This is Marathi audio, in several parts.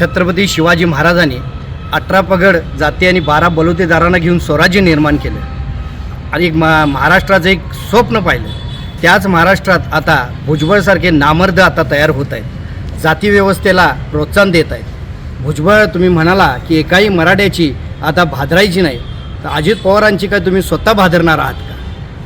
छत्रपती शिवाजी महाराजांनी अठरा पगड जाती आणि बारा बलुतेदारांना घेऊन स्वराज्य निर्माण केलं. आणि एक मा महाराष्ट्राचं एक स्वप्न पाहिलं. त्याच महाराष्ट्रात आता भुजबळसारखे नामर्द आता तयार होत आहेत. जाती व्यवस्थेला प्रोत्साहन देत आहेत. भुजबळ तुम्ही म्हणाला की एकाही मराठ्याची आता भादरायची नाही. तर अजित पवारांची काय तुम्ही स्वतः भादरणार आहात का?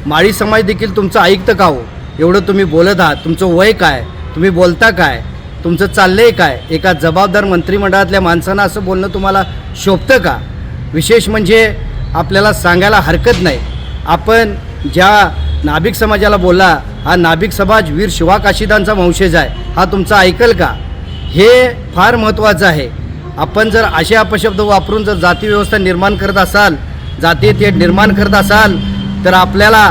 माळी समाज देखील तुमचं ऐकतं का हो? एवढं तुम्ही बोलत आहात. तुमचं वय काय? तुम्ही बोलता काय? तुमचं चाललंय काय? एका जबाबदार मंत्रिमंडळातल्या माणसानं असं बोलणं तुम्हाला शोभतं का? विशेष म्हणजे आपल्याला सांगायला हरकत नाही. आपण ज्या नाभिक समाजाला बोलला हा नाभिक समाज वीर शिवा काशीदांचा वंशज आहे. हा तुमचा ऐकल का? हे फार महत्त्वाचं आहे. आपण जर असे अपशब्द वापरून जर जाती व्यवस्था निर्माण करत असाल जाती थेट निर्माण करत असाल तर आपल्याला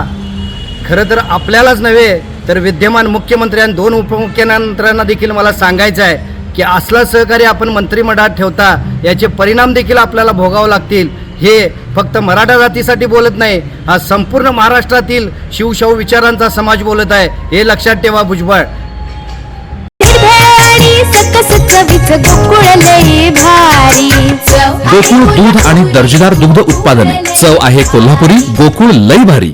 खरं तर आपल्यालाच नव्हे तर विद्यमान मुख्यमंत्री आणि दोन उपमुख्यमंत्र्यांना देखील मला सांगायचं आहे की असला सहकार्य आपण मंत्रिमंडळात ठेवता याचे परिणाम देखील आपल्याला भोगावं लागतील. हे फक्त मराठा जातीसाठी बोलत नाही हा संपूर्ण महाराष्ट्रातील शिवशाहू विचारांचा समाज बोलत आहे. हे लक्षात ठेवा भुजबळ. गोकुळ दूध आणि दर्जेदार दुग्ध उत्पादने. चव आहे कोल्हापुरी गोकुळ लई भारी.